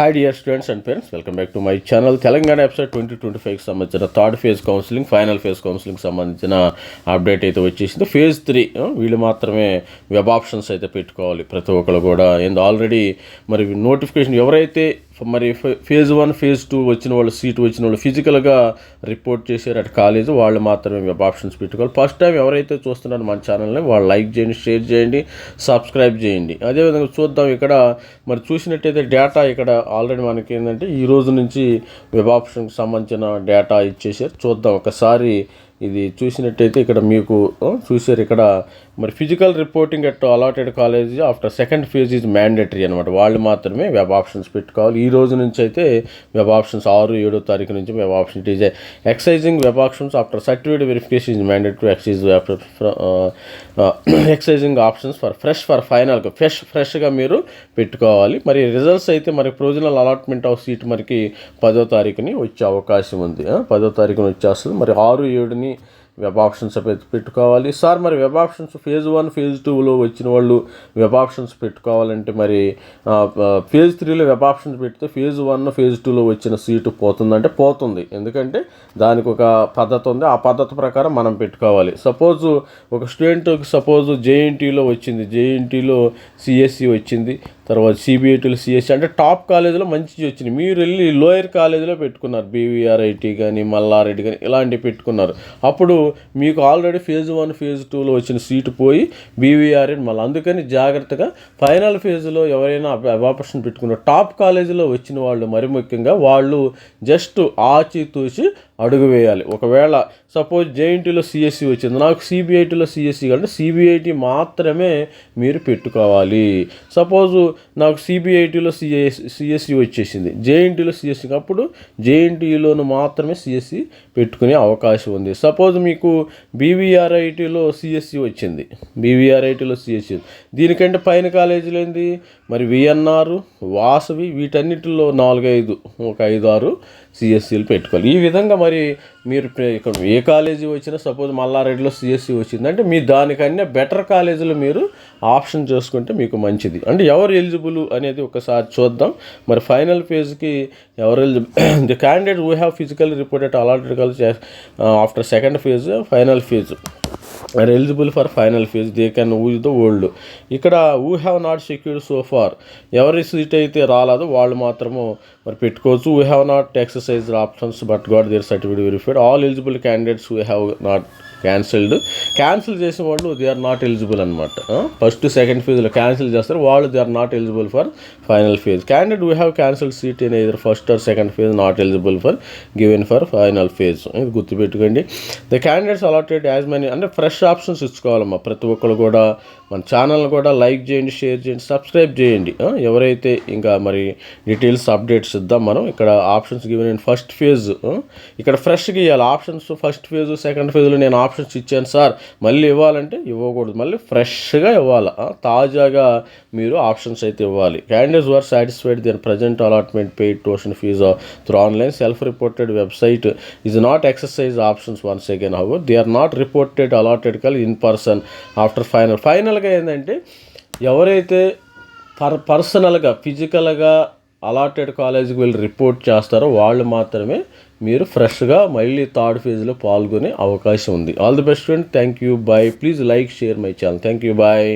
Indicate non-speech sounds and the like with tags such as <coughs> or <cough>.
Hi dear students and parents welcome back to my channel Telangana website twenty twenty ఫైవ్కి సంబంధించిన third phase counselling final phase counselling సంబంధించిన update అయితే వచ్చేసింది. Phase three వీళ్ళు మాత్రమే web options అయితే పెట్టుకోవాలి ప్రతి ఒక్కరు కూడా. ఏందో ఆల్రెడీ మరి నోటిఫికేషన్ ఎవరైతే మరి ఫేజ్ వన్ ఫేజ్ టూ వచ్చిన వాళ్ళు సీటు వచ్చిన వాళ్ళు ఫిజికల్గా రిపోర్ట్ చేశారు అటు కాలేజ్ వాళ్ళు మాత్రమే వెబ్ ఆప్షన్స్ పెట్టుకోవాలి. ఫస్ట్ టైం ఎవరైతే చూస్తున్నారో మన ఛానల్ని వాళ్ళు లైక్ చేయండి షేర్ చేయండి సబ్స్క్రైబ్ చేయండి. అదేవిధంగా చూద్దాం ఇక్కడ మరి చూసినట్టయితే డేటా ఇక్కడ ఆల్రెడీ మనకి ఏంటంటే ఈ రోజు నుంచి వెబ్ ఆప్షన్కి సంబంధించిన డేటా ఇచ్చేసారు చూద్దాం ఒకసారి ఇది చూసినట్టయితే ఇక్కడ మీకు చూసారు ఇక్కడ. మరి physical reporting at allotted college after second phase is mandatory అనమాట వాళ్ళు మాత్రమే వెబ్ ఆప్షన్స్ పెట్టుకోవాలి. ఈ రోజు నుంచి అయితే వెబ్ ఆప్షన్స్ ఆరు ఏడో తారీఖు నుంచి web option it is exercising web options after certificate verification is mandatory exercise exercising options for fresh for final fresh ఫ్రెష్గా మీరు పెట్టుకోవాలి. మరి రిజల్ట్స్ అయితే మరి ప్రొవిజనల్ అలాట్మెంట్ ఆఫ్ సీట్ మనకి పదో తారీఖుని వచ్చే అవకాశం ఉంది. పదో తారీఖున వచ్చేస్తుంది. మరి ఆరు ఏడుని వెబ్ ఆప్షన్స్ పెట్టుకోవాలి. సార్ మరి web options phase one phase టూలో వచ్చిన వాళ్ళు వెబ్ ఆప్షన్స్ పెట్టుకోవాలంటే మరి ఫేజ్ త్రీలో వెబ్ ఆప్షన్స్ పెడితే ఫేజ్ వన్ ఫేజ్ టూలో వచ్చిన సీటు పోతుందంటే పోతుంది. ఎందుకంటే దానికి ఒక పద్ధతి ఉంది. ఆ పద్ధతి ప్రకారం మనం పెట్టుకోవాలి. సపోజ్ ఒక స్టూడెంట్ సపోజ్ జేఎన్టీలో వచ్చింది. జేఎన్టీలో సిఎస్సి వచ్చింది. తర్వాత సిబిఐటీలు సిఎస్సి అంటే టాప్ కాలేజీలో మంచి వచ్చినాయి. మీరు వెళ్ళి లోయర్ కాలేజీలో పెట్టుకున్నారు. బీవీఆర్ఐటి కానీ మల్లారెడ్డి కానీ ఇలాంటివి పెట్టుకున్నారు. అప్పుడు మీకు ఆల్రెడీ ఫేజ్ వన్ ఫేజ్ టూలో వచ్చిన సీటు పోయి బీవీఆర్ఐ మళ్ళీ. అందుకని జాగ్రత్తగా ఫైనల్ ఫేజ్లో ఎవరైనా అబాపర్షన్ పెట్టుకున్నారు టాప్ కాలేజీలో వచ్చిన వాళ్ళు మరి ముఖ్యంగా వాళ్ళు జస్ట్ ఆచితూచి అడుగు వేయాలి. ఒకవేళ సపోజ్ జేఎన్టీలో సిఎస్సి వచ్చింది. నాకు సిబిఐటీలో సిఎస్సి అంటే సిబిఐటి మాత్రమే మీరు పెట్టుకోవాలి. సపోజ్ నాకు సిబిఐటీలో సిఎస్ సిఎస్సి వచ్చేసింది. జేఎన్టీలో సిఎస్సి అప్పుడు జేఎన్టీలోను మాత్రమే సిఎస్సి పెట్టుకునే అవకాశం ఉంది. సపోజ్ మీకు బీవీఆర్ఐటీలో సిఎస్సి వచ్చింది. బీవీఆర్ఐటీలో సిఎస్సి దీనికంటే పైన కాలేజీలు ఏంది? మరి విఎన్ఆర్ వాసవి వీటన్నిటిలో నాలుగైదు ఒక ఐదు ఆరు సిఎస్సీలు పెట్టుకోవాలి. ఈ విధంగా మరి మీరు ఇక్కడ ఏ కాలేజీ వచ్చినా సపోజ్ మల్లారెడ్డిలో సిఎస్సి వచ్చిందంటే మీ దానికన్నా బెటర్ కాలేజీలో మీరు ఆప్షన్ చేసుకుంటే మీకు మంచిది. అంటే ఎవరు ఎలిజిబుల్ అనేది ఒకసారి చూద్దాం. మరి ఫైనల్ ఫేజ్కి ఎవరు eligible <coughs> the candidate we have physical reported allotted college after second phase final phase. Are eligible for final phase they can use the old ఇక్కడ who have not secured so far ఎవరి seat అయితే రాలేదో వాళ్ళు మాత్రము మరి పెట్టుకోవచ్చు. Who have not exercise options but got their certificate verified all eligible candidates we have not cancelled. Cancel చేసిన వాళ్ళు దే ఆర్ నాట్ ఎలిజిబుల్ అనమాట ఫస్ట్ సెకండ్ ఫేజ్లో క్యాన్సిల్ చేస్తారు. వాళ్ళు they are not eligible for final phase candidate we have cancel seat in either first or second phase not eligible for given for final phase ఇది గుర్తుపెట్టుకోండి. The candidates allotted as many అంటే fresh options ఇచ్చుకోవాలమ్మా. ప్రతి ఒక్కరు కూడా మన channel కూడా like చేయండి షేర్ చేయండి సబ్స్క్రైబ్ చేయండి. ఎవరైతే ఇంకా మరి డీటెయిల్స్ అప్డేట్స్ ఇద్దాం మనం ఇక్కడ ఆప్షన్స్ గివెన్ ఫస్ట్ ఫేజ్ ఇక్కడ ఫ్రెష్గా ఇవ్వాలి ఆప్షన్స్ ఫస్ట్ ఫేజ్ సెకండ్ ఫేజ్లో నేను ఆప్షన్స్ ఇచ్చాను సార్. మళ్ళీ ఇవ్వాలంటే ఇవ్వకూడదు. మళ్ళీ ఫ్రెష్గా ఇవ్వాలి? తాజాగా మీరు ఆప్షన్స్ అయితే ఇవ్వాలి. క్యాండిడేట్స్ వర్ సాటిస్ఫైడ్ దీని present allotment paid tuition fee through online self reported website is not exercise options once again how they are not reported allotted కల్ in person after final final జనరల్గా ఏంటంటే ఎవరైతే per పర్సనల్గా ఫిజికల్గా allotted కాలేజీకి వెళ్ళి report చేస్తారో వాళ్ళు మాత్రమే మీరు ఫ్రెష్గా మళ్ళీ థర్డ్ ఫేజ్లో పాల్గొనే అవకాశం ఉంది. All the best friend thank you bye please like share my channel thank you bye